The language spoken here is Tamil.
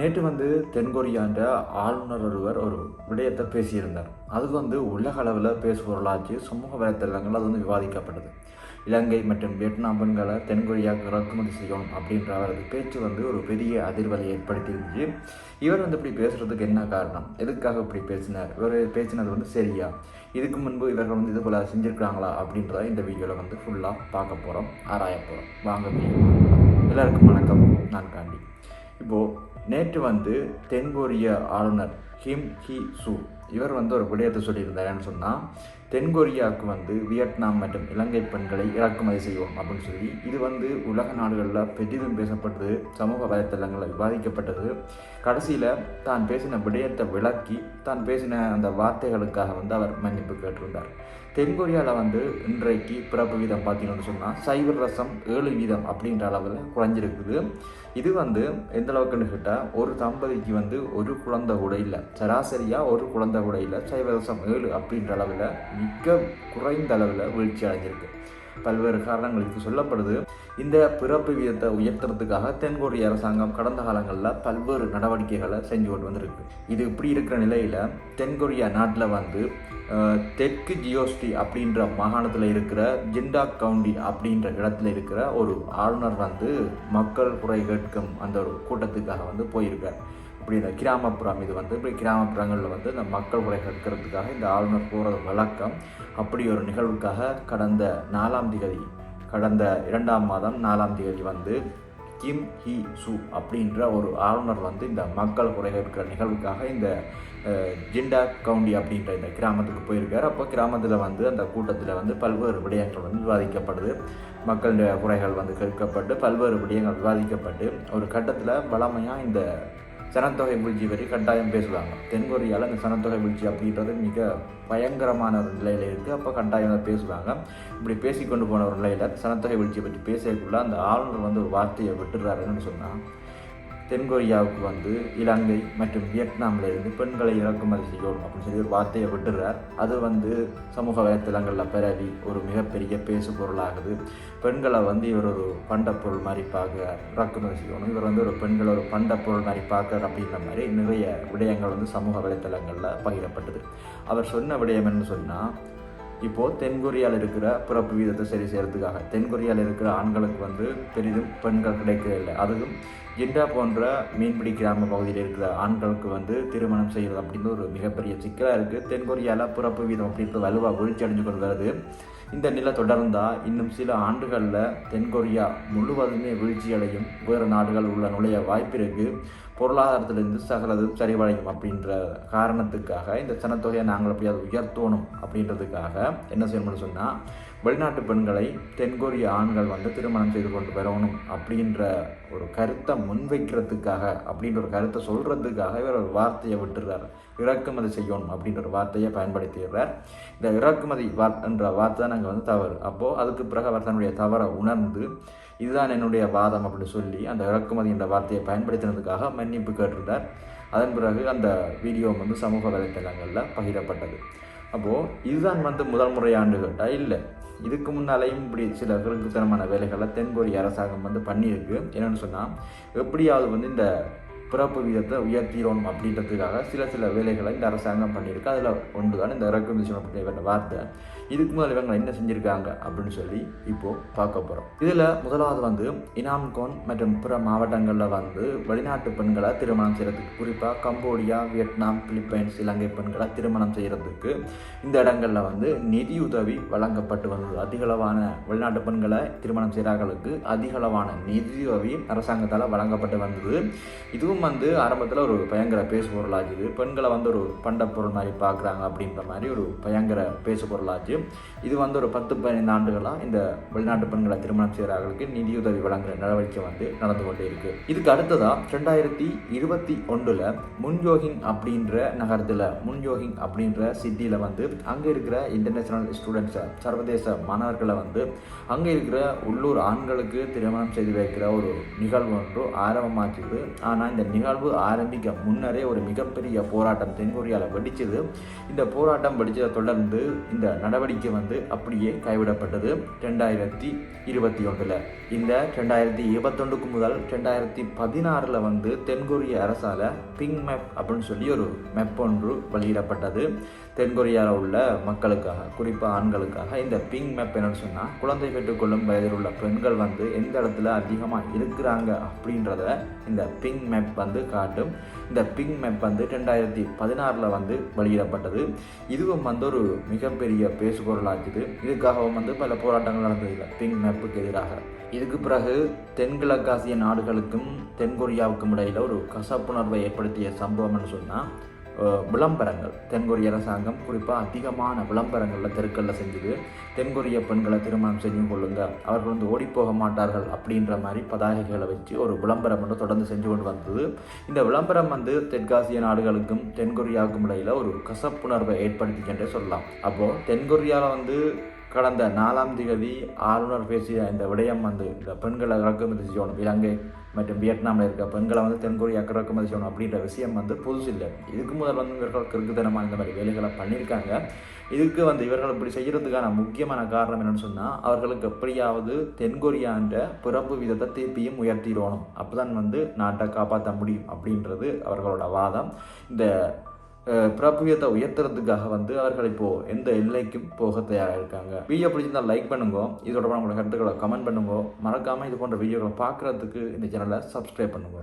நேற்று வந்து தென்கொரியான்ற ஆளுநர் ஒருவர் ஒரு விடயத்தை பேசியிருந்தார். அது வந்து உலக அளவில் பேசுபொருளாச்சு சமூக வலைத்தளங்கள் அது வந்து விவாதிக்கப்பட்டது. இலங்கை மற்றும் வியட்நாம் பெண்களை தென்கொரியாவுக்கு இறக்குமதி செய்யணும் அப்படின்ற அவரது பேச்சு வந்து ஒரு பெரிய அதிர்வலை ஏற்படுத்தியிருந்துச்சு. இவர் வந்து இப்படி பேசுகிறதுக்கு என்ன காரணம்? எதுக்காக இப்படி பேசினார்? இவர் பேசினது வந்து சரியா? இதுக்கு முன்பு இவர்கள் வந்து இது போல செஞ்சுருக்காங்களா அப்படின்றத இந்த வீடியோவில் வந்து ஃபுல்லாக பார்க்க போகிறோம் ஆராய போகிறோம் வாங்க வீடியோ எல்லாருக்கும் வணக்கம். நான் காண்டி. இப்போது நேற்று வந்து தென்கொரிய ஆளுநர் கிம் ஹி சு இவர் வந்து ஒரு விடயத்தை சொல்லியிருந்தாருன்னு சொன்னால் தென்கொரியாவுக்கு வந்து வியட்நாம் மற்றும் இலங்கை பெண்களை இறக்குமதி செய்வோம் அப்படின்னு சொல்லி இது வந்து உலக நாடுகளில் பெரிதும் பேசப்பட்டது சமூக வலைத்தளங்களில் விவாதிக்கப்பட்டது. கடைசியில் தான் பேசின விடயத்தை விளக்கி தான் பேசின அந்த வார்த்தைகளுக்காக வந்து அவர் மன்னிப்பு கேட்டிருந்தார். தென்கொரியாவில் வந்து இன்றைக்கு பிறப்பு வீதம் பார்த்தீங்கன்னு சொன்னால் சைவர் ரசம் ஏழு வீதம் அப்படின்ற அளவில் குறைஞ்சிருக்குது. இது வந்து எந்த அளவுக்குன்னு கேட்டால் ஒரு தம்பதிக்கு வந்து ஒரு குழந்தை கூட இல்லை சராசரியாக ஒரு குழந்தை கூட இல்லை சைவ ரசம் ஏழு அப்படின்ற அளவில் மிக குறைந்த அளவில் வீழ்ச்சி அடைஞ்சிருக்கு. பல்வேறு காரணங்களுக்கு சொல்லப்படுது. இந்த பிறப்பு வீதத்தை உயர்த்துறதுக்காக தென்கொரிய அரசாங்கம் கடந்த காலங்களில் பல்வேறு நடவடிக்கைகளை செஞ்சு கொண்டு வந்திருக்கு. இது இப்படி இருக்கிற நிலையில் தென்கொரியா நாட்டில் வந்து தெற்கு ஜியோஸ்டி அப்படின்ற மாகாணத்தில் இருக்கிற ஜிண்டா கவுண்டி அப்படின்ற இடத்துல இருக்கிற ஒரு ஆளுநர் வந்து மக்கள் குறை கேட்கும் அந்த ஒரு கூட்டத்துக்காக வந்து போயிருக்கார். இப்படி இந்த கிராமப்புறம் இது வந்து இப்படி கிராமப்புறங்களில் வந்து இந்த மக்கள் உரை கற்கிறதுக்காக இந்த ஆளுநர் போகிறது வழக்கம். அப்படி ஒரு நிகழ்வுக்காக கடந்த நாலாம் திகதி கடந்த இரண்டாம் மாதம் நாலாம் தேதி வந்து கிம் ஹி சு அப்படின்ற ஒரு ஆளுநர் வந்து இந்த மக்கள் குறை கேட்கிற நிகழ்வுக்காக இந்த ஜிண்டா கவுண்டி அப்படின்ற இந்த கிராமத்துக்கு போயிருக்கார். அப்போ கிராமத்தில் வந்து அந்த கூட்டத்தில் வந்து பல்வேறு விடயங்கள் வந்து விவாதிக்கப்படுது. மக்களுடைய குறைகள் வந்து கேட்கப்பட்டு பல்வேறு விடயங்கள் விவாதிக்கப்பட்டு ஒரு கட்டத்தில் வளமையாக இந்த சனத்தொகை வீழ்ச்சி பற்றி கட்டாயம் பேசுவாங்க. தென்கொரியாவில் இந்த சனத்தொகை வீழ்ச்சி அப்படின்றது மிக பயங்கரமான ஒரு நிலையில் இருக்குது அப்போ கட்டாயம் பேசுவாங்க. இப்படி பேசிக்கொண்டு போன ஒரு நிலையில் சனத்தொகை வீழ்ச்சியை பற்றி பேசக்குள்ள அந்த ஆளுநர் வந்து ஒரு வார்த்தையை விட்டுறாருன்னு சொன்னால் தென்கொரியாவுக்கு வந்து இலங்கை மற்றும் வியட்நாமில் இருந்து பெண்களை இறக்குமதி செய்யணும் அப்படின்னு சொல்லி ஒரு வார்த்தையை விட்டுறார் அது வந்து சமூக வலைத்தளங்களில் பரவி ஒரு மிகப்பெரிய பேசு பொருளாகுது பெண்களை வந்து இவர் ஒரு பண்டப்பொருள் மாதிரி பார்க்குறார் இறக்குமதி செய்யணும். இவர் வந்து ஒரு பெண்களை ஒரு பண்டப்பொருள் மாதிரி பார்க்குறார் அப்படின்ற மாதிரி நிறைய விடயங்கள் வந்து சமூக வலைத்தளங்களில் பகிரப்பட்டது. அவர் சொன்ன விடயம் என்னன்னு சொன்னால் இப்போது தென்கொரியாவில் இருக்கிற பிறப்பு வீதத்தை சரி செய்கிறதுக்காக தென்கொரியாவில் இருக்கிற ஆண்களுக்கு வந்து பெரிதும் பெண்கள் கிடைக்கவில்லை அதுவும் ஜிண்டா போன்ற மீன்பிடி கிராம பகுதியில் இருக்கிற ஆண்களுக்கு வந்து திருமணம் செய்கிறது அப்படின்னு ஒரு மிகப்பெரிய சிக்கலாக இருக்குது தென்கொரியாவில் பிறப்பு வீதம் அப்படின்றது வலுவாக வீழ்ச்சி அடைஞ்சு கொண்டு வருது. இந்த நிலை தொடர்ந்தால் இன்னும் சில ஆண்டுகளில் தென்கொரியா முழுவதுமே வீழ்ச்சியடையும். வேறு நாடுகள் உள்ள நுழைய வாய்ப்பிற்கு பொருளாதாரத்திலிருந்து சகலது சரிவடையும் அப்படின்ற காரணத்துக்காக இந்த சனத்தொகையை நாங்கள் எப்படியாவது உயர்த்தணும் அப்படின்றதுக்காக என்ன செய்யணும்னு சொன்னால் வெளிநாட்டு பெண்களை தென்கொரிய ஆண்கள் வந்து திருமணம் செய்து கொண்டு வரணும் அப்படின்ற ஒரு கருத்தை முன்வைக்கிறதுக்காக அப்படின்ற ஒரு கருத்தை சொல்கிறதுக்காக இவர் ஒரு வார்த்தையை விட்டுறார். இறக்குமதி செய்யணும் அப்படின்ற ஒரு வார்த்தையை பயன்படுத்திடுறார். இந்த இறக்குமதி வார் என்ற வார்த்தை தான் நாங்கள் வந்து தவறு. அப்போது அதுக்கு பிறகு அவர் தன்னுடைய தவறை உணர்ந்து இதுதான் என்னுடைய வாதம் அப்படின்னு சொல்லி அந்த இறக்குமதி என்ற வார்த்தையை பயன்படுத்தினதுக்காக மன்னிப்பு கேட்டிருந்தார். அதன் பிறகு அந்த வீடியோ வந்து சமூக வலைத்தளங்களில் பகிரப்பட்டது. அப்போது இதுதான் வந்து முதல் முறையாண்டு கேட்டால் இல்லை. இதுக்கு முன்னாலேயும் இப்படி சில கிறுக்குத்தனமான வேலைகளை தென்கொரிய அரசாங்கம் வந்து பண்ணியிருக்கு. என்னென்னு சொன்னால் எப்படியாவது வந்து இந்த பிறப்பு வீதத்தை உயர்த்திடணும் அப்படின்றதுக்காக சில சில வேலைகளை இந்த அரசாங்கம் பண்ணியிருக்கு. அதில் ஒன்று தான் இந்த இறக்குமதி செய்யணும் அப்படின்ற வார்த்தை. இதுக்கு முதல் இவங்க என்ன செஞ்சுருக்காங்க அப்படின்னு சொல்லி இப்போது பார்க்க போகிறோம் இதில் முதலாவது வந்து இனாம்கோன் மற்றும் பிற மாவட்டங்களில் வந்து வெளிநாட்டு பெண்களை திருமணம் செய்கிறதுக்கு குறிப்பாக கம்போடியா வியட்நாம் பிலிப்பைன்ஸ் இலங்கை பெண்களை திருமணம் செய்கிறதுக்கு இந்த இடங்களில் வந்து நிதியுதவி வழங்கப்பட்டு வந்தது. அதிகளவான வெளிநாட்டு பெண்களை திருமணம் செய்கிறார்களுக்கு அதிகளவான நிதியுதவி அரசாங்கத்தால் வழங்கப்பட்டு வந்தது. இதுவும் வந்து ஆரம்பத்தில் ஒரு பயங்கர பேசு பொருளாச்சுது பெண்களை வந்து ஒரு பண்டப்பொருள் மாதிரி பார்க்குறாங்க அப்படின்ற மாதிரி ஒரு பயங்கர பேசு பொருளாச்சு இது வந்து ஒரு பத்து பதினைந்து ஆண்டுகளாக இந்த வெளிநாட்டு பெண்களை திருமணம் செய்கிறார்களுக்கு நிதியுதவி வழங்குற நடவடிக்கை வந்து நடந்து கொண்டே இருக்கு. இதுக்கு அடுத்ததாக ரெண்டாயிரத்தி இருபத்தி ஒன்றில் முன்யோகிங் அப்படின்ற நகரத்தில் முன்யோகிங் அப்படின்ற சிட்டியில் வந்து அங்கே இருக்கிற இன்டர்நேஷ்னல் ஸ்டூடெண்ட்ஸை சர்வதேச மாணவர்களை வந்து அங்கே இருக்கிற உள்ளூர் ஆண்களுக்கு திருமணம் செய்து வைக்கிற ஒரு நிகழ்வு ஒன்று ஆரம்பமாச்சுது ஆனால் இந்த நிகழ்வு ஆரம்பிக்க முன்னரே ஒரு மிகப்பெரிய போராட்டம் தென்கொரியாவில் வெடிச்சது. இந்த போராட்டம் வெடிச்சதை தொடர்ந்து இந்த நடவடிக்கை வந்து அப்படியே கைவிடப்பட்டது ரெண்டாயிரத்தி இருபத்தி ஒன்றில் இந்த ரெண்டாயிரத்தி இருபத்தொண்டுக்கு முதல் ரெண்டாயிரத்தி பதினாறில் வந்து தென்கொரிய அரசால் பிங்க் மேப் அப்படின்னு சொல்லி ஒரு மேப் ஒன்று வெளியிடப்பட்டது. தென்கொரியாவில் உள்ள மக்களுக்காக குறிப்பாக ஆண்களுக்காக இந்த பிங்க் மேப் என்னன்னு சொன்னால் குழந்தை பெற்றுக்கொள்ளும் வயதில் உள்ள பெண்கள் வந்து எந்த இடத்துல அதிகமாக இருக்கிறாங்க அப்படின்றத இந்த பிங்க் மேப் வந்து காட்டும். இந்த பிங் மேப் வந்து ரெண்டாயிரத்தி பதினாறில் வந்து வெளியிடப்பட்டது. இதுவும் வந்து ஒரு மிகப்பெரிய பேசுபொருளாக்குது இதுக்காகவும் வந்து பல போராட்டங்கள் நடந்ததில்லை பிங் மேப்புக்கு எதிராக. இதுக்கு பிறகு தென்கிழக்காசிய நாடுகளுக்கும் தென்கொரியாவுக்கும் இடையில் ஒரு கசப்புணர்வை ஏற்படுத்திய சம்பவம்னு சொன்னால் விளம்பரங்கள். தென்கொரிய அரசாங்கம் குறிப்பாக அதிகமான விளம்பரங்களில் தெருக்களில் செஞ்சுது. தென்கொரிய பெண்களை திருமணம் செஞ்சு கொள்ளுங்க. அவர்கள் வந்து ஓடிப்போக மாட்டார்கள் அப்படின்ற மாதிரி பதாகைகளை வச்சு ஒரு விளம்பரம் வந்து தொடர்ந்து செஞ்சு கொண்டு வந்தது. இந்த விளம்பரம் வந்து தெற்காசிய நாடுகளுக்கும் தென்கொரியாவுக்கும் இடையில் ஒரு கசப்புணர்வை ஏற்படுத்திக்கின்றே சொல்லலாம். அப்போது தென்கொரியாவில் வந்து கடந்த நாலாம் திகதி ஆளுநர் பேசிய இந்த விடயம் வந்து இந்த பெண்களை இறக்குமதி செய்யணும். இலங்கை மற்றும் வியட்நாமில் இருக்க பெண்களை வந்து தென்கொரியா இறக்குமதி செய்யணும் அப்படின்ற விஷயம் வந்து புதுசு இல்லை. இதுக்கு முதல் வந்து இவர்கள் கிறுக்குத்தனமாக இந்த மாதிரி வேலைகளை பண்ணியிருக்காங்க. இதுக்கு வந்து இவர்கள் இப்படி செய்கிறதுக்கான முக்கியமான காரணம் என்னென்னு சொன்னால் அவர்களுக்கு எப்படியாவது தென்கொரியான்ற பிறப்பு விதத்தை திருப்பியும் உயர்த்திடணும். அப்போ தான் வந்து நாட்டை காப்பாற்ற முடியும் அப்படின்றது அவர்களோட வாதம். இந்த பிரபுயத்தை உயர்த்துறதுக்காக வந்து அவர்கள் இப்போது எந்த எல்லைக்கும் போக தயாராக இருக்காங்க. வீடியோ பிடிச்சிருந்தா லைக் பண்ணுங்க. இதோட உங்களோட கருத்துக்களை கமெண்ட் பண்ணுங்க. மறக்காமல் இது போன்ற வீடியோக்களை பார்க்குறதுக்கு இந்த சேனலை சப்ஸ்கிரைப் பண்ணுங்க.